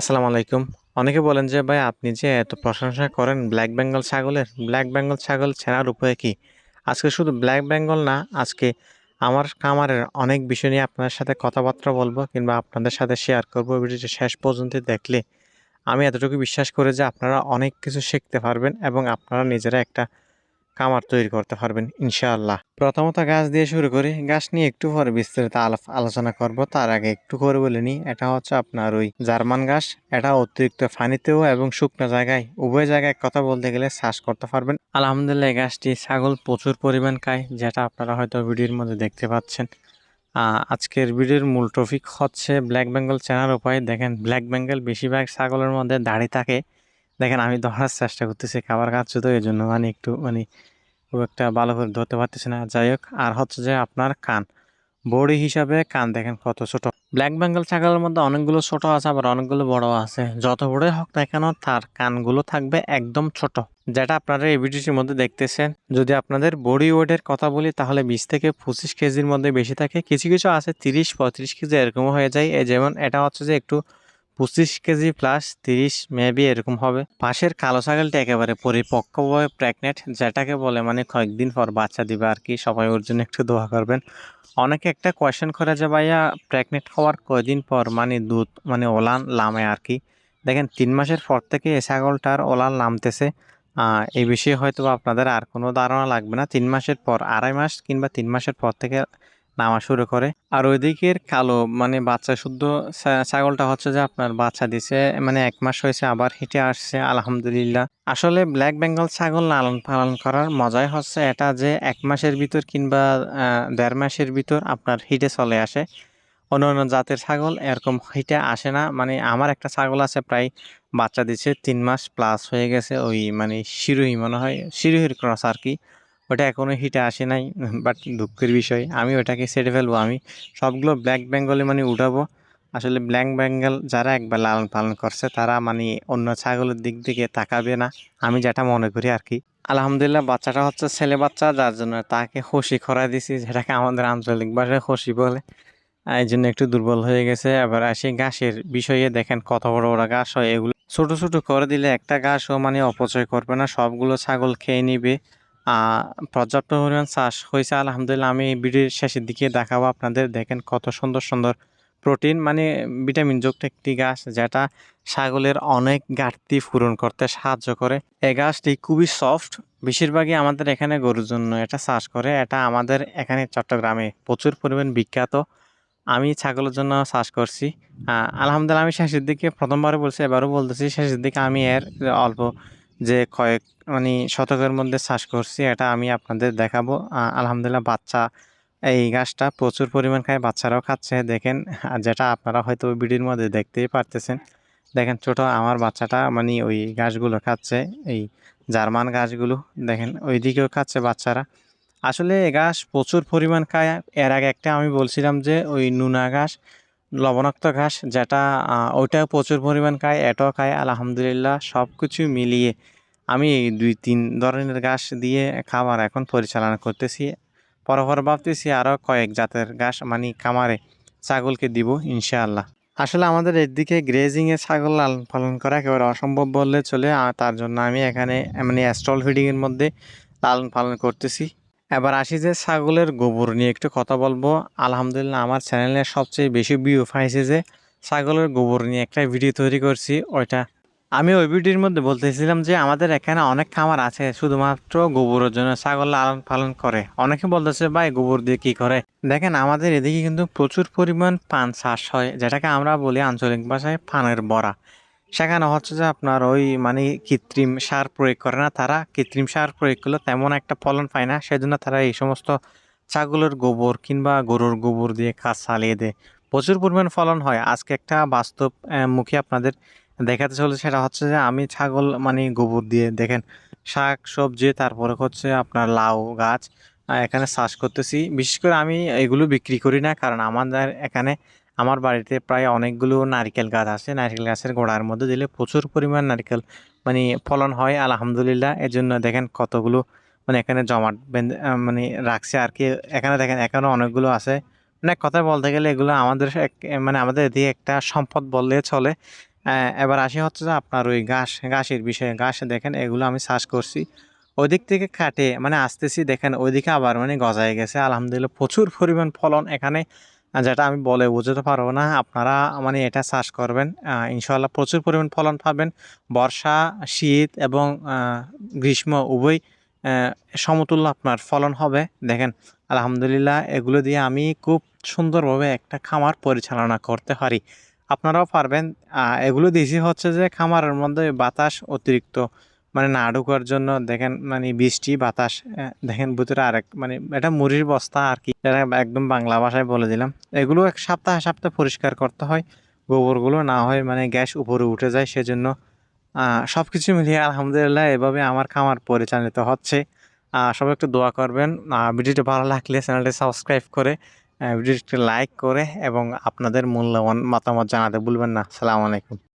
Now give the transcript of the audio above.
আসসালামু আলাইকুম। অনেকে বলেন যে, "ভাই আপনি যে এত প্রশংসা করেন ব্ল্যাক বেঙ্গল ছাগলের, ব্ল্যাক বেঙ্গল ছাগল চেনার উপায় কি?" আজকে শুধু ব্ল্যাক বেঙ্গল না, আজকে আমার খামারের অনেক বিষয় নিয়ে আপনার সাথে কথাবার্তা বলব কিংবা আপনাদের সাথে শেয়ার করব ভিডিওটি শেষ পর্যন্ত দেখলে আমি এতটুকু বিশ্বাস করি যে আপনারা অনেক কিছু শিখতে পারবেন এবং আপনারা নিজেরা একটা খামার তৈরি করতে পারবেন ইনশাআল্লাহ। প্রথমত গাছ দিয়ে শুরু করি। গাছ নিয়ে একটু পরে বিস্তারিত আলাপ আলোচনা করব। তার আগে একটু করে বলে নিই, এটা হচ্ছে আপনার ওই জার্মান গাছ এটা অতিরিক্ত পানিতেও এবং শুকনো জায়গায় উভয় জায়গায় কথা বলতে গেলে চাষ করতে পারবেন। আলহামদুলিল্লাহ গাছটি ছাগল প্রচুর পরিমাণ খায়, যেটা আপনারা হয়তো ভিডিওর মধ্যে দেখতে পাচ্ছেন। আজকের ভিডিওর মূল টপিক হচ্ছে ব্ল্যাক বেঙ্গল চেনার উপায়। দেখেন ব্ল্যাক বেঙ্গল বেশিরভাগ ছাগলের মধ্যে দাড়ি থাকে। দেখেন আমি ধরার চেষ্টা করতেছি, খাবার খাচ্ছে তো এই জন্য মানে একটু মানে খুব একটা ভালো করে ধরতে পারতেছি না। যাই হোক, আর হচ্ছে যে আপনার কান। বডি হিসাবে কান দেখেন কত ছোট। ব্ল্যাক বেঙ্গল ছাগলের মধ্যে অনেকগুলো ছোট আছে আবার অনেকগুলো বড় আছে। যত বড়ই হোক না কেন তার কানগুলো থাকবে একদম ছোট। যেটা আপনারা এই ভিডিওটির মধ্যে দেখতেছেন। যদি আপনাদের বডি ওয়েটের কথা বলি তাহলে 20 থেকে 25 কেজির মধ্যে বেশি থাকে। কিছু, কিছু আছে 30-35 কেজি এরকমও হয়ে যায়। যেমন এটা হচ্ছে যে একটু 25 কেজি প্লাস 30 মেবি এরকম হবে। পাশের কালো ছাগলটা একেবারে পরিপক্কভাবে প্রেগনেন্ট যেটাকে বলে মানে কয়েকদিন পর বাচ্চা দিবে আর কি। সবাই ওর জন্য একটু দোয়া করবেন। অনেকে একটা কোয়েশ্চেন করে যে ভাইয়া প্রেগনেন্ট হওয়ার কয়দিন পর মানে দুধ মানে ওলান লামে আর কি। দেখেন তিন মাসের পর থেকে এই ছাগলটার ওলান নামতেছে। এই বিষয়ে হয়তো আপনাদের আর কোনো ধারণা লাগবে না। তিন মাসের পর, আড়াই মাস কিংবা তিন মাসের পর থেকে নামা শুরু করে। আর ওইদিকের কালো মানে বাচ্চা শুদ্ধ ছাগলটা হচ্ছে যে আপনার বাচ্চা দিছে মানে এক মাস হয়েছে আবার হেঁটে আসছে আলহামদুলিল্লাহ। আসলে ব্ল্যাক বেঙ্গল ছাগল লালন পালন করার মজাই হচ্ছে এটা যে এক মাসের ভিতর কিংবা দেড় মাসের ভিতর আপনার হিটে চলে আসে। অন্যান্য জাতের ছাগল এরকম হিটে আসে না। মানে আমার একটা ছাগল আছে প্রায় বাচ্চা দিচ্ছে তিন মাস প্লাস হয়ে গেছে। ওই মানে সিরোহী মনে হয়, সিরোহীর ক্রস আর কি। ওটা এখনও হিটে আসে নাই। বাট দুঃখের বিষয় আমি ওটাকে ছেড়ে ফেলব। আমি সবগুলো ব্ল্যাক বেঙ্গলে মানে উঠাবো। আসলে ব্ল্যাক বেঙ্গল যারা একবার লালন পালন করছে তারা মানে অন্য ছাগলের দিক থেকে তাকাবে না। আমি যেটা মনে করি আর কি। আলহামদুলিল্লাহ বাচ্চাটা হচ্ছে ছেলে বাচ্চা যার জন্য তাকে খসি খরায় দিছি যেটাকে আমাদের আঞ্চলিক ভাষায় খসি বলে। এই জন্য একটু দুর্বল হয়ে গেছে। এবার আসি ঘাসের বিষয়ে দেখেন কত বড়, বড় ঘাস হয় এগুলো। ছোট, ছোট করে দিলে একটা ঘাসও মানে অপচয় করবে না। সবগুলো ছাগল খেয়ে নিবে। পর্যাপ্ত পরিমাণ চাষ হয়েছে আলহামদুলিল্লাহ। আমি ভিডিওর শেষের দিকে দেখাবো আপনাদের। দেখেন কত সুন্দর, সুন্দর প্রোটিন মানে ভিটামিন যুক্ত একটি গাছ যেটা ছাগলের অনেক ঘাটতি পূরণ করতে সাহায্য করে। এই গাছটি খুবই সফট। বেশিরভাগই আমাদের এখানে গরুর জন্য এটা চাষ করে। এটা আমাদের এখানে চট্টগ্রামে প্রচুর পরিমাণ বিখ্যাত। আমি ছাগলের জন্য চাষ করছি। আলহামদুলিল্লাহ আমি শেষের দিকে প্রথমবারও বলছি এবারও বলতেছি শেষের দিকে আমি এর অল্প যে কয়েক মানে শতকের মধ্যে চাষ করছি এটা আমি আপনাদের দেখাবো। আলহামদুলিল্লাহ বাচ্চা এই গাছটা প্রচুর পরিমাণ খায়, বাচ্চারাও খাচ্ছে দেখেন যেটা আপনারা হয়তো ভিডিওর মধ্যে দেখতেই পারতেছেন। দেখেন ছোট আমার বাচ্চাটা মানে ওই গাছগুলো খাচ্ছে। এই জার্মান গাছগুলো দেখেন ওইদিকেও খাচ্ছে বাচ্চারা। আসলে ঘাস প্রচুর পরিমাণ খায়। এর আগে একটা আমি বলছিলাম যে ওই নুনা ঘাস, লবণাক্ত ঘাস যেটা ওইটাও প্রচুর পরিমাণ খায়, এটাও খায় আলহামদুলিল্লাহ। সব কিছু মিলিয়ে আমি এই 2-3 ধরনের ঘাস দিয়ে খাবার এখন পরিচালনা করতেছি। পরে, পরে ভাবতেছি আরও কয়েক জাতের ঘাস মানে খামারে ছাগলকে দিব ইনশাআল্লাহ। আসলে আমাদের এদিকে গ্রেজিংয়ে ছাগল লালন পালন করা একেবারে অসম্ভব বললে চলে। তার জন্য আমি এখানে মানে স্টল ফিডিং এর মধ্যে লালন পালন করতেছি। এবার আসি যে ছাগলের গোবর নিয়ে একটু কথা বলব। আলহামদুলিল্লাহ আমার চ্যানেলে সবচেয়ে বেশি ভিউ পাইছে যে ছাগলের গোবর নিয়ে একটা ভিডিও তৈরি করছি, ওইটা। আমি ওই ভিডিওর মধ্যে বলতেছিলাম যে আমাদের এখানে অনেক খামার আছে, শুধুমাত্র গোবরের জন্য ছাগল লালন পালন করে। অনেকে বলতেছে, ভাই, গোবর দিয়ে কি করে? দেখেন, আমাদের এদিকে কিন্তু প্রচুর পরিমাণ পান চাষ হয়, যেটাকে আমরা বলি আঞ্চলিক ভাষায় পানের বড়া। সেখানে হচ্ছে যে আপনার ওই মানে কৃত্রিম সার প্রয়োগ করে না তারা। কৃত্রিম সার প্রয়োগ করলে তেমন একটা ফলন পায় না। সেজন্য তারা এই সমস্ত ছাগলের গোবর কিংবা গরুর গোবর দিয়ে কাজ চালিয়ে দেয়। প্রচুর পরিমাণ ফলন হয়। আজকে একটা বাস্তব মুখে আপনাদের দেখাতে চলেছি সেটা হচ্ছে যে আমি ছাগল মানে গোবর দিয়ে দেখেন শাক-সবজি তারপরে হচ্ছে আপনার লাউ গাছ এখানে চাষ করতেছি। বিশেষ করে আমি এগুলো বিক্রি করি না। কারণ আমাদের এখানে আমার বাড়িতে প্রায় অনেকগুলো নারিকেল গাছ আছে। নারিকেল গাছের গোড়ার মধ্যে দিলে প্রচুর পরিমাণ নারিকেল মানে ফলন হয়, আলহামদুলিল্লাহ। এর জন্য দেখেন কতগুলো মানে এখানে জমাট বেঁধে মানে রাখছে আর কি। এখানে দেখেন, এখনও অনেকগুলো আছে। মানে কথায় বলতে গেলে এগুলো আমাদের মানে আমাদের এদিকে একটা সম্পদ বললে চলে। এবার আসি হচ্ছে যে আপনার ওই ঘাস, ঘাসের বিষয়ে ঘাস দেখেন, এগুলো আমি চাষ করছি ওদিক থেকে কাটে মানে আসতেছি, দেখেন ওইদিকে আবার মানে গজায় গেছে আলহামদুলিল্লাহ, প্রচুর পরিমাণ ফলন এখানে যেটা আমি বলে বোঝাতে পারব না, আপনারা মানে এটা চাষ করবেন ইনশাল্লাহ প্রচুর পরিমাণ ফলন পাবেন। বর্ষা, শীত এবং গ্রীষ্ম উভয় সমতুল্য আপনার ফলন হবে। দেখেন, আলহামদুলিল্লাহ এগুলো দিয়ে আমি খুব সুন্দরভাবে একটা খামার পরিচালনা করতে পারি। আপনারাও পারবেন এগুলো দিয়েছি হচ্ছে যে খামারের মধ্যে বাতাস অতিরিক্ত মানে না ঢোকার জন্য দেখেন মানে বৃষ্টি, বাতাস দেখেন ভিতরে আরেক মানে এটা মুড়ির বস্তা আর কি। একদম বাংলা ভাষায় বলে দিলাম। এগুলো এক সপ্তাহে সপ্তাহে পরিষ্কার করতে হয়। গোবরগুলো না হয় মানে গ্যাস উপরে উঠে যায় সেজন্য সব কিছু মিলিয়ে আলহামদুলিল্লাহ এভাবে আমার খামার পরিচালিত হচ্ছে। সবাই একটু দোয়া করবেন। ভিডিওটি ভালো লাগলে চ্যানেলটি সাবস্ক্রাইব করে ভিডিওটি লাইক করে এবং আপনাদের মূল্যবান মতামত জানাতে ভুলবেন না। সালাম আলাইকুম।